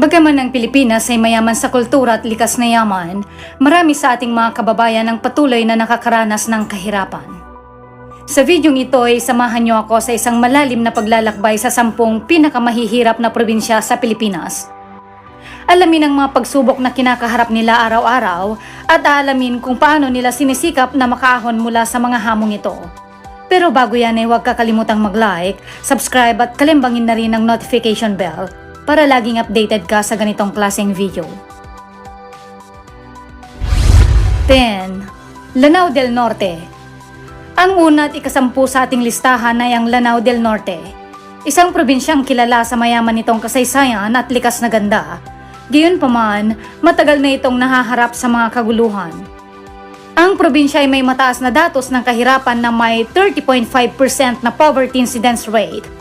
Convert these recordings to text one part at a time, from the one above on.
Bagaman ang Pilipinas ay mayaman sa kultura at likas na yaman, marami sa ating mga kababayan ang patuloy na nakakaranas ng kahirapan. Sa videong ito ay samahan niyo ako sa isang malalim na paglalakbay sa sampung pinakamahihirap na probinsya sa Pilipinas. Alamin ang mga pagsubok na kinakaharap nila araw-araw at aalamin kung paano nila sinisikap na makaahon mula sa mga hamong ito. Pero bago yan ay huwag kakalimutang mag-like, subscribe at kalimbangin na rin ang notification bell para laging updated ka sa ganitong klaseng video. 10. Lanao del Norte Ang una at ikasampu sa ating listahan ay ang Lanao del Norte. Isang probinsyang kilala sa mayaman nitong kasaysayan at likas na ganda. Gayunpaman, matagal na itong nahaharap sa mga kaguluhan. Ang probinsya ay may mataas na datos ng kahirapan na may 30.5% na poverty incidence rate.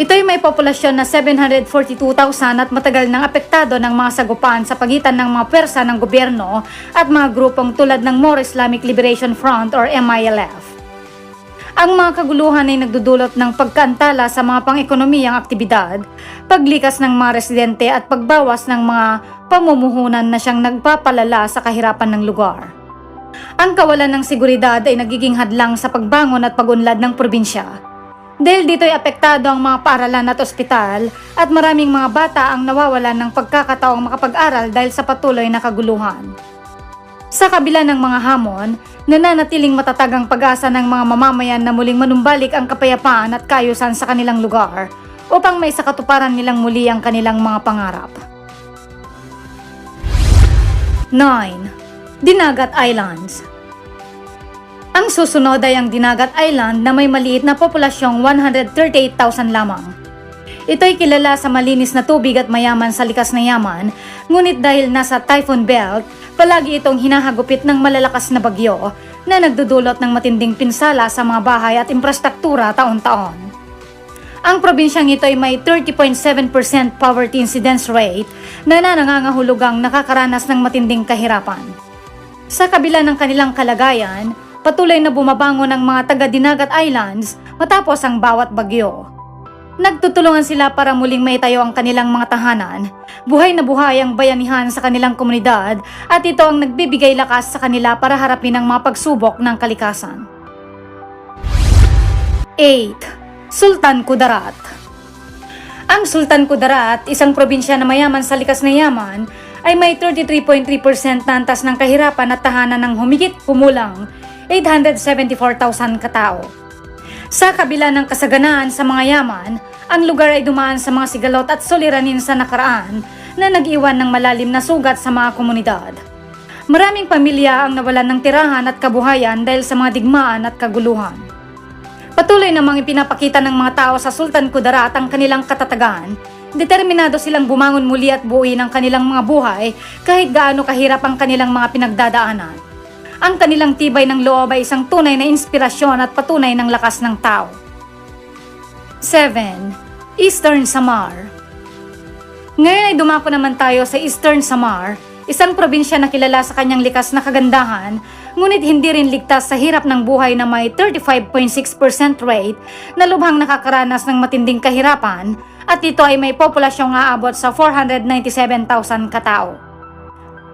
Ito ay may populasyon na 742,000 at matagal nang apektado ng mga sagupan sa pagitan ng mga pwersa ng gobyerno at mga grupong tulad ng More Islamic Liberation Front or MILF. Ang mga kaguluhan ay nagdudulot ng pagkantala sa mga pang-ekonomiyang aktibidad, paglikas ng mga residente at pagbawas ng mga pamumuhunan na siyang nagpapalala sa kahirapan ng lugar. Ang kawalan ng seguridad ay nagiging hadlang sa pagbangon at pagunlad ng probinsya. Dahil dito ay apektado ang mga paaralan at ospital at maraming mga bata ang nawawalan ng pagkakataong makapag-aral dahil sa patuloy na kaguluhan. Sa kabila ng mga hamon, nananatiling matatag ang pag-asa ng mga mamamayan na muling manumbalik ang kapayapaan at kayusan sa kanilang lugar upang may sakatuparan nilang muli ang kanilang mga pangarap. 9. Dinagat Islands Ang susunod ay ang Dinagat Island na may maliit na populasyong 138,000 lamang. Ito ay kilala sa malinis na tubig at mayaman sa likas na yaman, ngunit dahil nasa typhoon belt, palagi itong hinahagupit ng malalakas na bagyo na nagdudulot ng matinding pinsala sa mga bahay at infrastruktura taon-taon. Ang probinsyang ito ay may 30.7% poverty incidence rate na nangangahulugang nakakaranas ng matinding kahirapan. Sa kabila ng kanilang kalagayan, patuloy na bumabangon ang mga taga-Dinagat Islands matapos ang bawat bagyo. Nagtutulungan sila para muling maitayo ang kanilang mga tahanan. Buhay na buhay ang bayanihan sa kanilang komunidad at ito ang nagbibigay lakas sa kanila para harapin ang mga pagsubok ng kalikasan. 8. Sultan Kudarat Ang Sultan Kudarat, isang probinsya na mayaman sa likas na yaman, ay may 33.3% na antas ng kahirapan at tahanan ng humigit kumulang 874,000 katao. Sa kabila ng kasaganaan sa mga yaman, ang lugar ay dumaan sa mga sigalot at suliranin sa nakaraan na nag-iwan ng malalim na sugat sa mga komunidad. Maraming pamilya ang nawalan ng tirahan at kabuhayan dahil sa mga digmaan at kaguluhan. Patuloy namang ipinapakita ng mga tao sa Sultan Kudarat ang kanilang katatagan. Determinado silang bumangon muli at buuin ang kanilang mga buhay kahit gaano kahirap ang kanilang mga pinagdadaanan. Ang kanilang tibay ng loob ay isang tunay na inspirasyon at patunay ng lakas ng tao. 7. Eastern Samar Ngayon ay dumako naman tayo sa Eastern Samar, isang probinsya na kilala sa kanyang likas na kagandahan, ngunit hindi rin ligtas sa hirap ng buhay na may 35.6% rate na lubhang nakakaranas ng matinding kahirapan at ito ay may populasyong aabot sa 497,000 katao.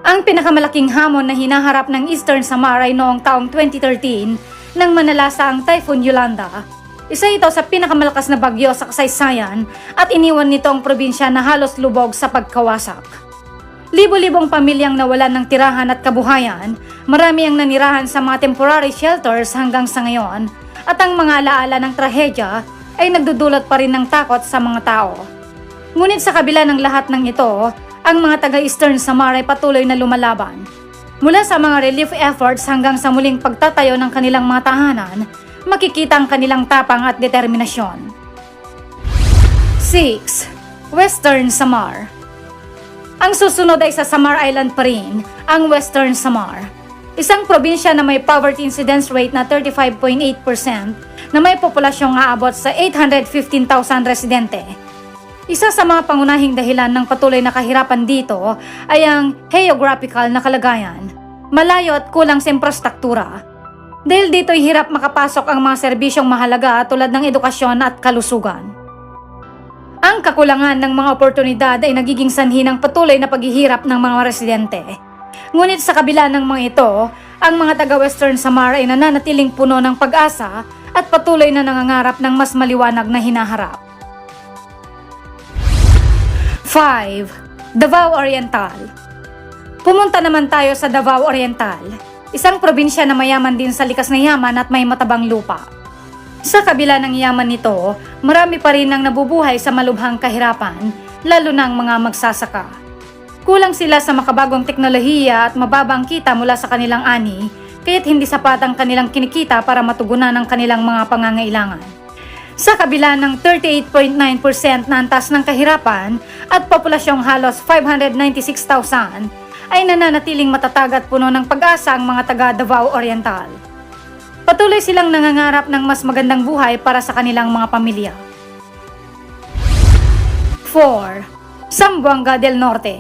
Ang pinakamalaking hamon na hinaharap ng Eastern Samar ay noong taong 2013 nang manalasa ang Typhoon Yolanda. Isa ito sa pinakamalakas na bagyo sa kasaysayan at iniwan nito ang probinsya na halos lubog sa pagkawasak. Libo-libong pamilyang nawalan ng tirahan at kabuhayan, marami ang nanirahan sa mga temporary shelters hanggang sa ngayon, at ang mga alaala ng trahedya ay nagdudulot pa rin ng takot sa mga tao. Ngunit sa kabila ng lahat ng ito, ang mga taga-Eastern Samar ay patuloy na lumalaban. Mula sa mga relief efforts hanggang sa muling pagtatayo ng kanilang mga tahanan, makikita ang kanilang tapang at determinasyon. 6. Western Samar Ang susunod ay sa Samar Island pa rin, ang Western Samar. Isang probinsya na may poverty incidence rate na 35.8% na may populasyong aabot sa 815,000 residente. Isa sa mga pangunahing dahilan ng patuloy na kahirapan dito ay ang geographical na kalagayan, malayo at kulang sa infrastruktura. Dahil dito ay hirap makapasok ang mga serbisyong mahalaga tulad ng edukasyon at kalusugan. Ang kakulangan ng mga oportunidad ay nagiging sanhi ng patuloy na paghihirap ng mga residente. Ngunit sa kabila ng mga ito, ang mga taga-Western Samar ay nananatiling puno ng pag-asa at patuloy na nangangarap ng mas maliwanag na hinaharap. 5. Davao Oriental Pumunta naman tayo sa Davao Oriental, isang probinsya na mayaman din sa likas na yaman at may matabang lupa. Sa kabila ng yaman nito, marami pa rin ang nabubuhay sa malubhang kahirapan, lalo ng mga magsasaka. Kulang sila sa makabagong teknolohiya at mababang kita mula sa kanilang ani, kaya't hindi sapat ang kanilang kinikita para matugunan ang kanilang mga pangangailangan. Sa kabila ng 38.9% na antas ng kahirapan at populasyong halos 596,000, ay nananatiling matatag at puno ng pag-asa ang mga taga Davao Oriental. Patuloy silang nangangarap ng mas magandang buhay para sa kanilang mga pamilya. 4. Zamboanga del Norte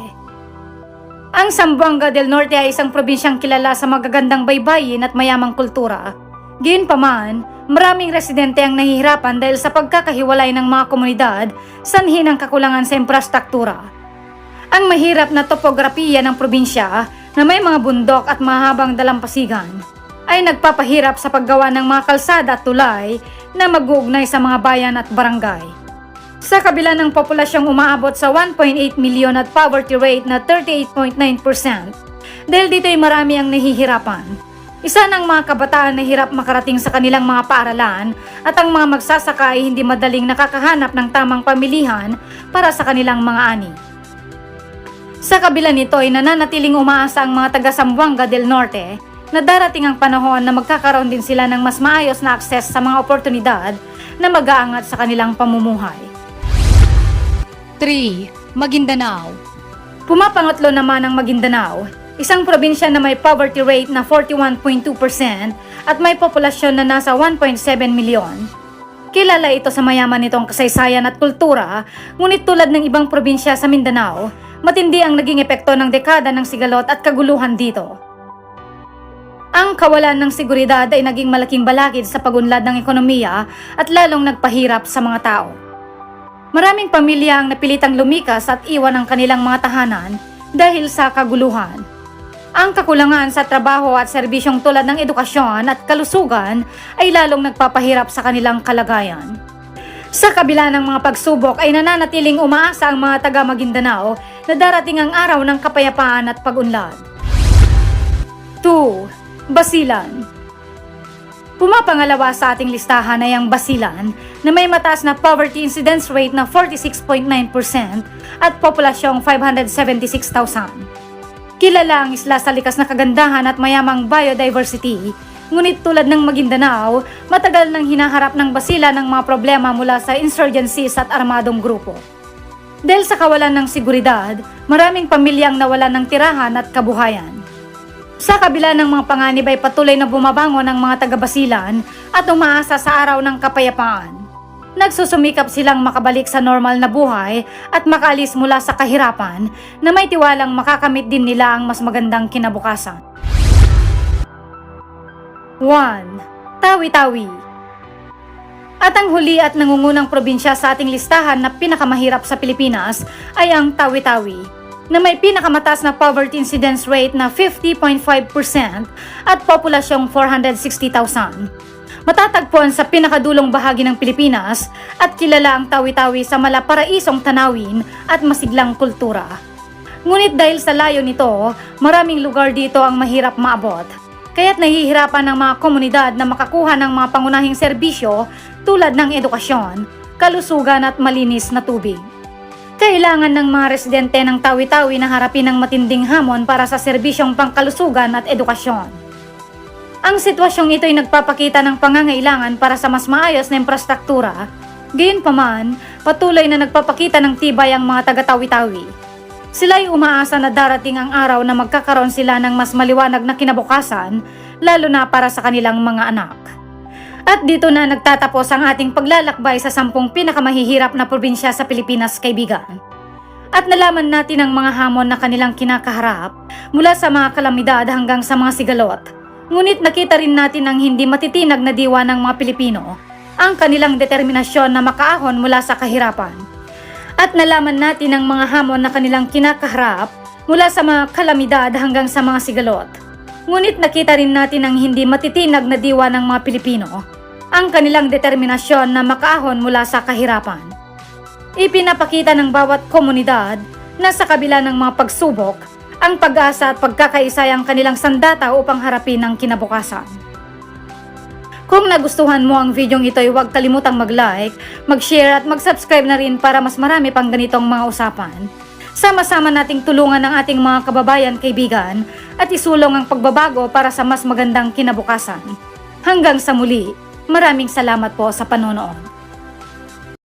Ang Zamboanga del Norte ay isang probinsyang kilala sa magagandang baybayin at mayamang kultura. Gayunpaman, maraming residente ang nahihirapan dahil sa pagkakahiwalay ng mga komunidad sanhi ng kakulangan sa infrastruktura. Ang mahirap na topografiya ng probinsya na may mga bundok at mahabang dalampasigan ay nagpapahirap sa paggawa ng mga kalsada at tulay na mag-uugnay sa mga bayan at barangay. Sa kabila ng populasyong umaabot sa 1.8 milyon at poverty rate na 38.9%, dahil dito ay marami ang nahihirapan. Isa ng mga kabataan na hirap makarating sa kanilang mga paaralan at ang mga magsasaka ay hindi madaling nakakahanap ng tamang pamilihan para sa kanilang mga ani. Sa kabila nito ay nananatiling umaasa ang mga taga Zamboanga del Norte na darating ang panahon na magkakaroon din sila ng mas maayos na akses sa mga oportunidad na mag-aangat sa kanilang pamumuhay. 3. Maguindanao Pumapangatlo naman ang Maguindanao, isang probinsya na may poverty rate na 41.2% at may populasyon na nasa 1.7 milyon. Kilala ito sa mayaman nitong kasaysayan at kultura, ngunit tulad ng ibang probinsya sa Mindanao, matindi ang naging epekto ng dekada ng sigalot at kaguluhan dito. Ang kawalan ng seguridad ay naging malaking balakid sa pagunlad ng ekonomiya at lalong nagpahirap sa mga tao. Maraming pamilya ang napilitang lumikas at iwan ang kanilang mga tahanan dahil sa kaguluhan. Ang kakulangan sa trabaho at serbisyong tulad ng edukasyon at kalusugan ay lalong nagpapahirap sa kanilang kalagayan. Sa kabila ng mga pagsubok ay nananatiling umaasa ang mga taga Maguindanao na darating ang araw ng kapayapaan at pag-unlad. 2. Basilan Pumapangalawa sa ating listahan ay ang Basilan na may mataas na poverty incidence rate na 46.9% at populasyong 576,000. Kilala ang isla sa likas na kagandahan at mayamang biodiversity, ngunit tulad ng Maguindanao, matagal nang hinaharap ng Basilan ng mga problema mula sa insurgencies at armadong grupo. Dahil sa kawalan ng seguridad, maraming pamilyang nawalan ng tirahan at kabuhayan. Sa kabila ng mga panganib ay patuloy na bumabangon ang mga taga-Basilan at umaasa sa araw ng kapayapaan. Nagsusumikap silang makabalik sa normal na buhay at makaalis mula sa kahirapan na may tiwalang makakamit din nila ang mas magandang kinabukasan. 1. Tawi-Tawi At ang huli at nangungunang probinsya sa ating listahan na pinakamahirap sa Pilipinas ay ang Tawi-Tawi na may pinakamataas na poverty incidence rate na 50.5% at populasyong 460,000. Matatagpuan sa pinakadulong bahagi ng Pilipinas at kilala ang Tawi-Tawi sa malaparaisong tanawin at masiglang kultura. Ngunit dahil sa layo nito, maraming lugar dito ang mahirap maabot. Kaya't nahihirapan ng mga komunidad na makakuha ng mga pangunahing serbisyo tulad ng edukasyon, kalusugan at malinis na tubig. Kailangan ng mga residente ng Tawi-Tawi na harapin ang matinding hamon para sa serbisyong pangkalusugan at edukasyon. Ang sitwasyong ito ay nagpapakita ng pangangailangan para sa mas maayos na infrastruktura, gayunpaman, patuloy na nagpapakita ng tibay ang mga taga-Tawi-Tawi. Sila ay umaasa na darating ang araw na magkakaroon sila ng mas maliwanag na kinabukasan, lalo na para sa kanilang mga anak. At dito na nagtatapos ang ating paglalakbay sa sampung pinakamahihirap na probinsya sa Pilipinas, kaibigan. At nalaman natin ang mga hamon na kanilang kinakaharap mula sa mga kalamidad hanggang sa mga sigalot. Ngunit nakita rin natin ang hindi matitinag na diwa ng mga Pilipino, ang kanilang determinasyon na makaahon mula sa kahirapan. At nalaman natin ang mga hamon na kanilang kinakaharap mula sa mga kalamidad hanggang sa mga sigalot. Ngunit nakita rin natin ang hindi matitinag na diwa ng mga Pilipino, ang kanilang determinasyon na makaahon mula sa kahirapan. Ipinapakita ng bawat komunidad na sa kabila ng mga pagsubok, ang pag-asa at pagkakaisa ang kanilang sandata upang harapin ang kinabukasan. Kung nagustuhan mo ang videong ito huwag kalimutang mag-like, mag-share at mag-subscribe na rin para mas marami pang ganitong mga usapan. Sama-sama nating tulungan ang ating mga kababayan kaibigan at isulong ang pagbabago para sa mas magandang kinabukasan. Hanggang sa muli, maraming salamat po sa panonood.